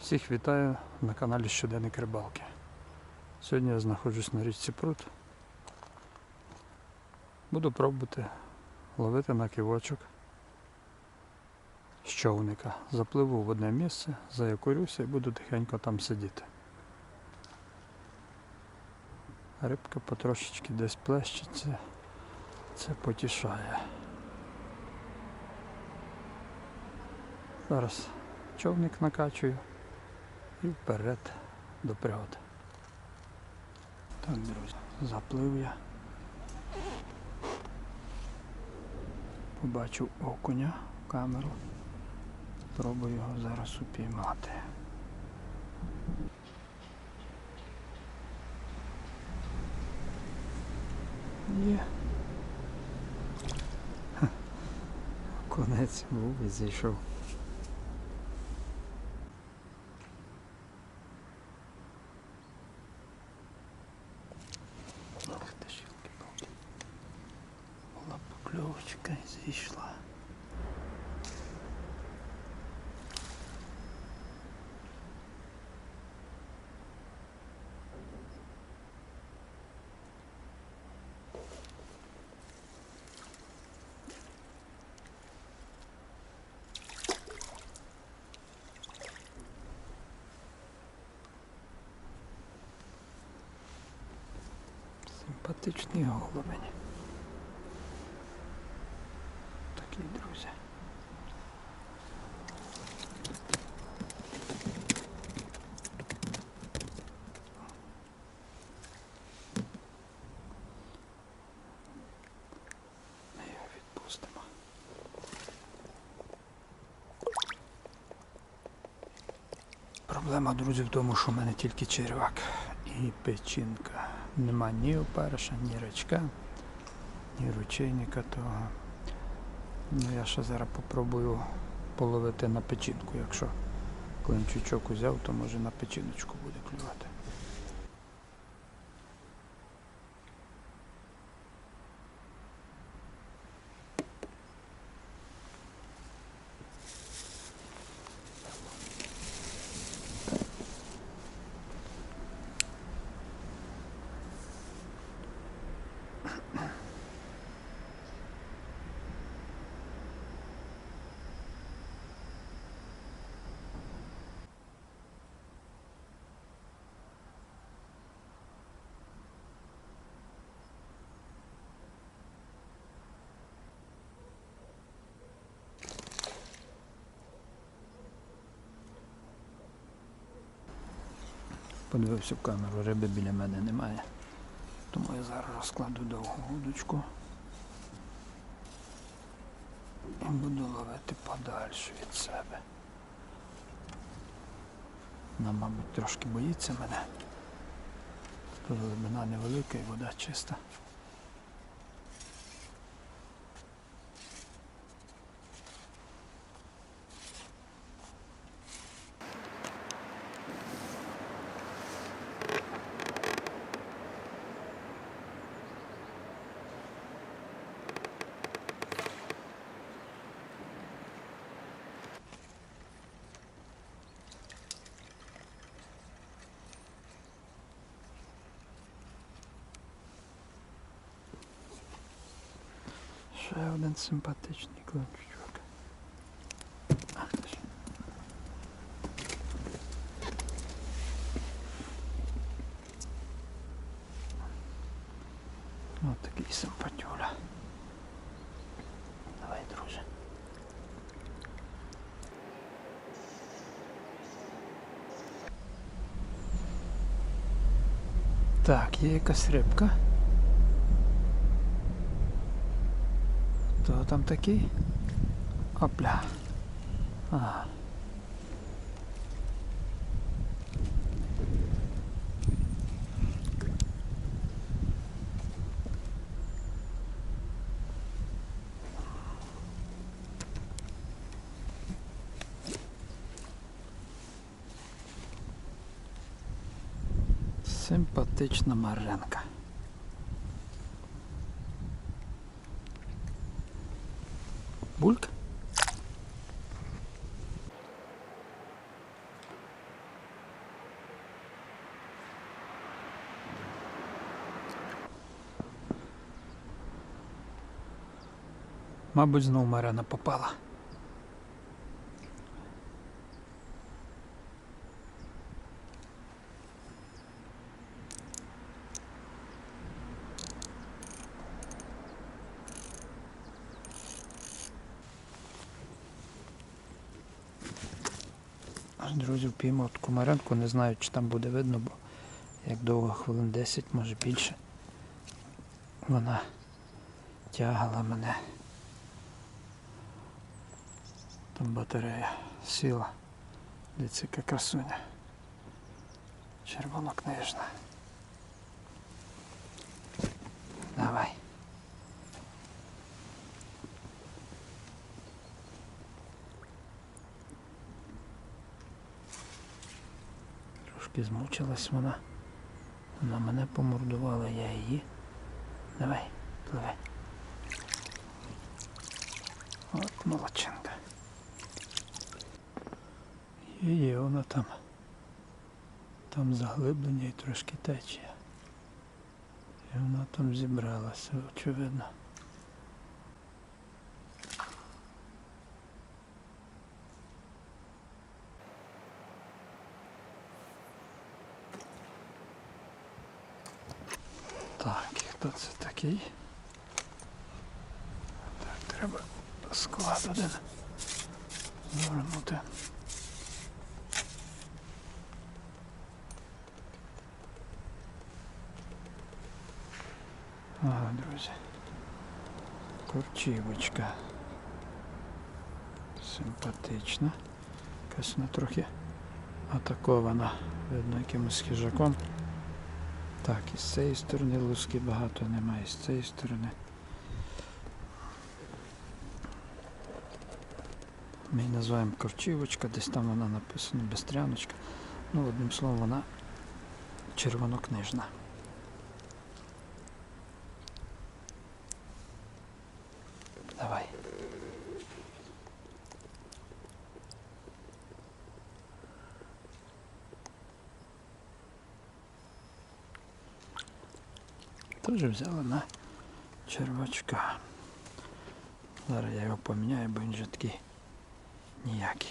Всіх вітаю на каналі Щоденник Рибалки. Сьогодні я знаходжусь на річці Прут. Буду пробувати ловити на кивочок з човника. Запливу в одне місце, заякорюся і буду тихенько там сидіти. Рибка потрошечки десь плещеться, це потішає. Зараз човник накачую і вперед до пригод. Так, друзі, заплив я. Побачив окуня в камеру. Спробую його зараз упіймати. Є. Конець був і зійшов. Ах ти ж палки Була покльовочка зійшла. Симпатичний голубень. Такі друзі. Ми його відпустимо. Проблема, друзі, в тому, що в мене тільки червак і печінка. Нема ні опариша, ні рачка, ні ручейника того. Ну я ще зараз попробую половити на печінку. Якщо клинчучок узяв, то може на печіночку буде клювати. Подивився в камеру, риби біля мене немає. Тому я зараз розкладу довгу гудочку і буду ловити подальше від себе. Вона, мабуть, трошки боїться мене. Тут глибина невелика і вода чиста. Ще один симпатичний ти. Ось такий симпатюля. Давай, друже. Так, є якась рибка. Хто там такий? Опля. Ага. Симпатична маренка. Мабуть, знов Марина попала. Друзі, впіймав таку маринку, не знаю, чи там буде видно, бо як довго, хвилин 10, може більше. Вона тягала мене. Там батарея сіла. Дивіться, яка красуня. Червонокнижна. Давай. Трошки змучилась вона. Вона мене помордувала, я її. Давай, пливи. От молодчинка. Є, є вона там. Там заглиблення і трошки течія. І вона там зібралася, очевидно. Так, і хто це такий? Так, треба склад один звернути. Ага, друзі. Корчівочка. Симпатична. Якась вона трохи атакована. Видно якимось хижаком. Так, і з цієї сторони луски багато немає, з цієї сторони. Ми її називаємо корчівочка, десь там вона написана бестряночка. Ну, одним словом, вона червонокнижна. Давай. Теж взяла на червачка. Зараз я його поміняю, бо він же такий ніякий.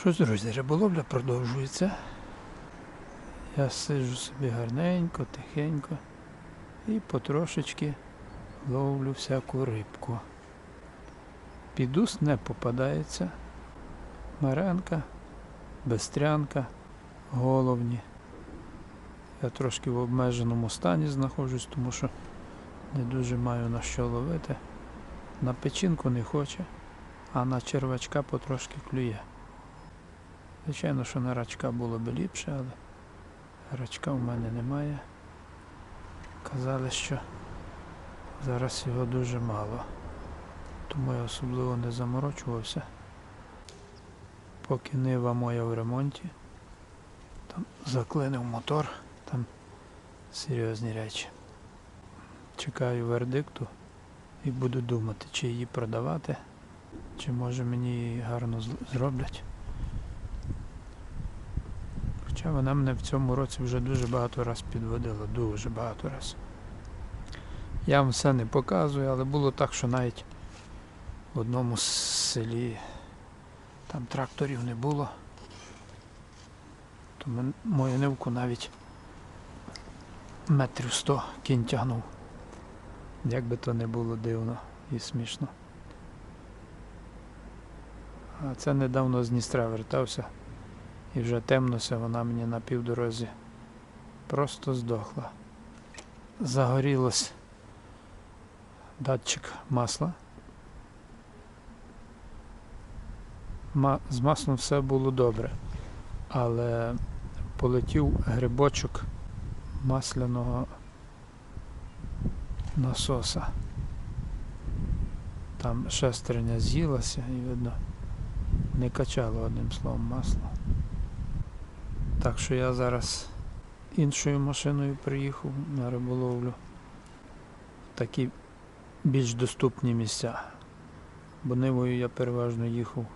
Що ж, друзі, риболовля продовжується. Я сиджу собі гарненько, тихенько і потрошечки ловлю всяку рибку. Підус не попадається. Маренка, бестрянка, головні. Я трошки в обмеженому стані знаходжусь, тому що не дуже маю на що ловити. На печінку не хоче, а на червачка потрошки клює. Звичайно, що на рачка було б ліпше, але рачка в мене немає. Казали, що зараз його дуже мало. Тому я особливо не заморочувався. Поки нива моя в ремонті, там заклинив мотор, там серйозні речі. Чекаю вердикту і буду думати, чи її продавати, чи може мені її гарно зроблять. Хоча вона мене в цьому році вже дуже багато раз підводила, дуже багато раз. Я вам все не показую, але було так, що навіть в одному с- селі там тракторів не було. То мою нивку навіть метрів сто кінь тягнув. Як би то не було дивно і смішно. А це недавно з Дністра вертався. І вже темнося, вона мені на півдорозі просто здохла. Загорілось датчик масла. Ма- з маслом все було добре, але полетів грибочок масляного насоса. Там шестерня з'їлася і видно Не качало одним словом масло. Так що я зараз іншою машиною приїхав на риболовлю в такі більш доступні місця. Бо нивою я переважно їхав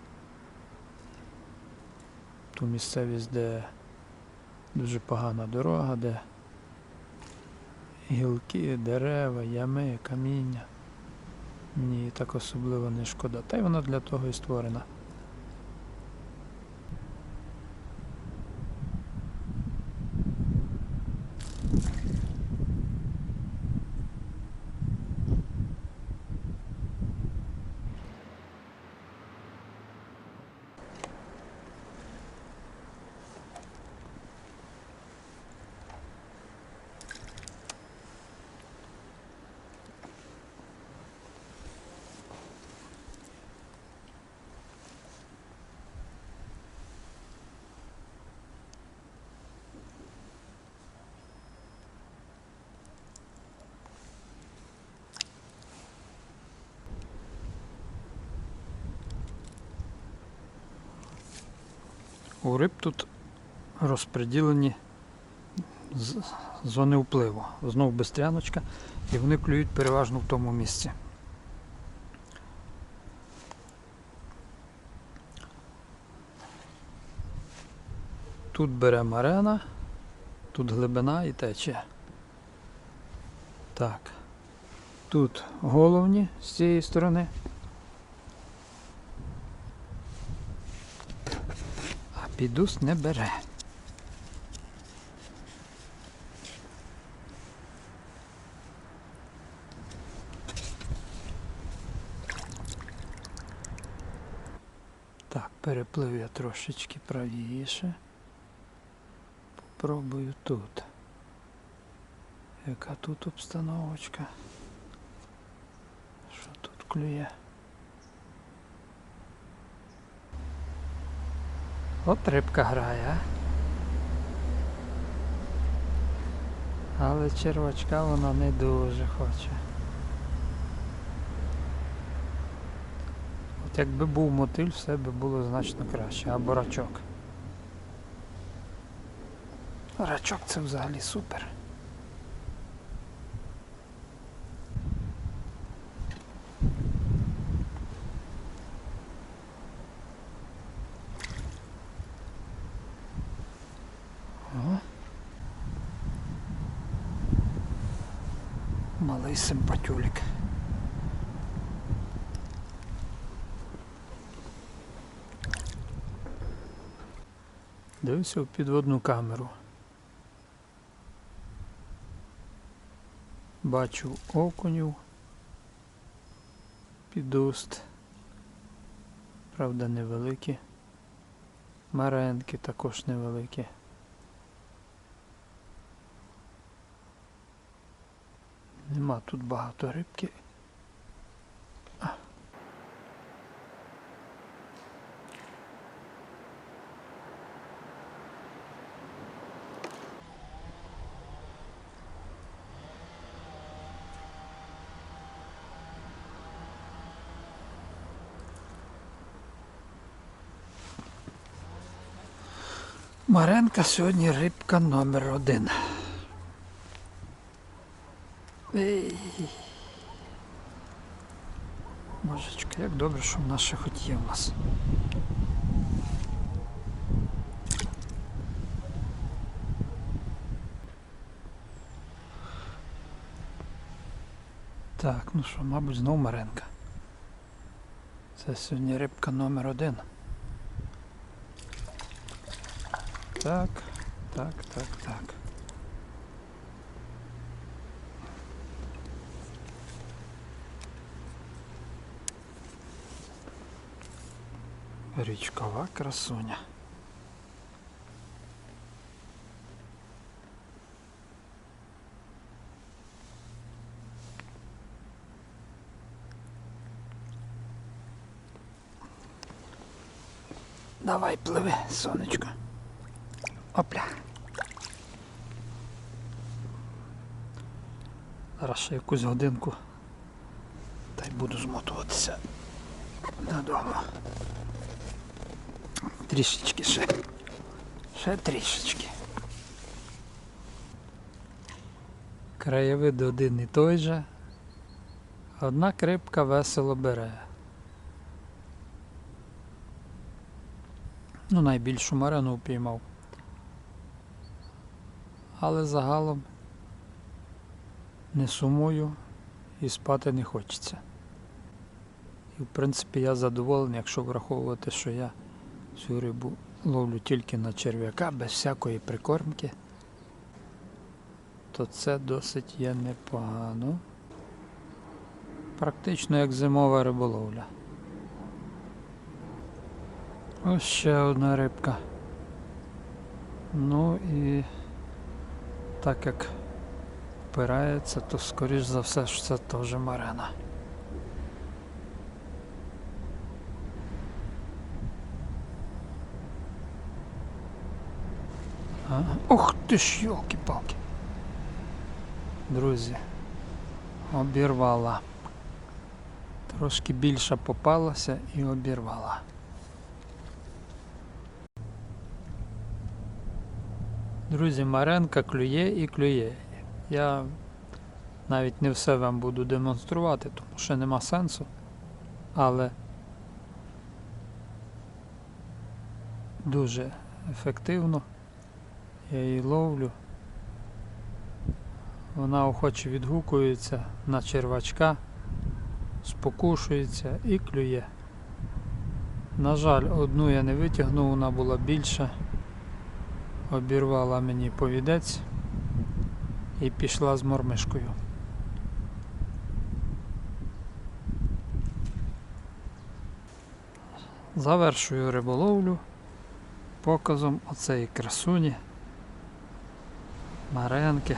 в ту місцевість, де дуже погана дорога, де гілки, дерева, ями, каміння. Мені її так особливо не шкода. Та й вона для того і створена. У риб тут розподілені зони впливу. Знову бестряночка, і вони клюють переважно в тому місці. Тут бере марена, тут глибина і тече. Так. Тут головні з цієї сторони. Підус не бере. Так, переплив я трошечки правіше. Попробую тут. Яка тут обстановочка? Що тут клює? От рибка грає? Але червачка вона не дуже хоче. От якби був мотиль, все би було значно краще, або рачок. Рачок це взагалі супер. Малий симпатюлік. Дивився в підводну камеру. Бачу окунів під уст. Правда, невеликі. Маренки також невеликі. Нема тут багато рибки. Маренка сьогодні рибка номер один. Добре, що в нас ще хоч є в нас. Так, ну що, мабуть, знов Маренка. Це сьогодні рибка номер один. Так, так, так, так. Річкова красуня. Давай пливи, сонечко. Опля. Зараз ще якусь годинку. Та й буду змотуватися додому. Трішечки ще. Ще трішечки. Краєвид один і той же. Однак рибка весело бере. Ну, найбільшу марену упіймав. Але загалом не сумую і спати не хочеться. І в принципі я задоволений, якщо враховувати, що я цю рибу ловлю тільки на черв'яка, без всякої прикормки, то це досить є непогано. Практично як зимова риболовля. Ось ще одна рибка. Ну і так як впирається, то скоріш за все що це теж марена. А? Ох ти ж, йолки-палки. Друзі, обірвала. Трошки більше попалася і обірвала. Друзі, Маренка клює і клює. Я навіть не все вам буду демонструвати, тому що нема сенсу. Але дуже ефективно я її ловлю. Вона охоче відгукується на червачка, спокушується і клює. На жаль, одну я не витягнув, вона була більша. Обірвала мені повідець і пішла з мормишкою. Завершую риболовлю показом оцеї красуні Маренки,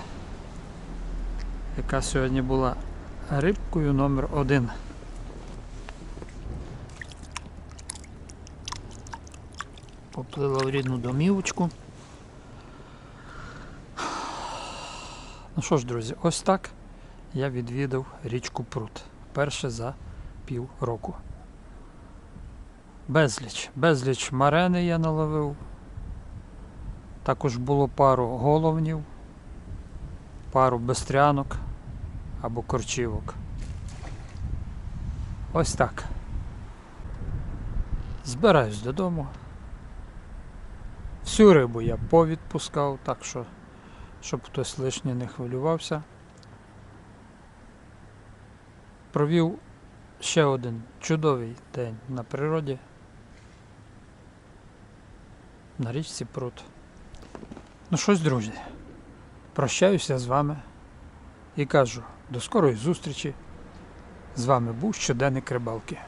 яка сьогодні була рибкою номер один. Поплила в рідну домівочку. Ну що ж, друзі, ось так я відвідав річку Прут. Перше за пів року. Безліч. Безліч марени я наловив. Також було пару головнів, пару бестрянок або корчівок. Ось так. Збираюсь додому. Всю рибу я повідпускав, так що, щоб хтось лишнє не хвилювався. Провів ще один чудовий день на природі. На річці Прут. Ну щось, друзі, прощаюся з вами і кажу до скорої зустрічі. З вами був щоденник рибалки.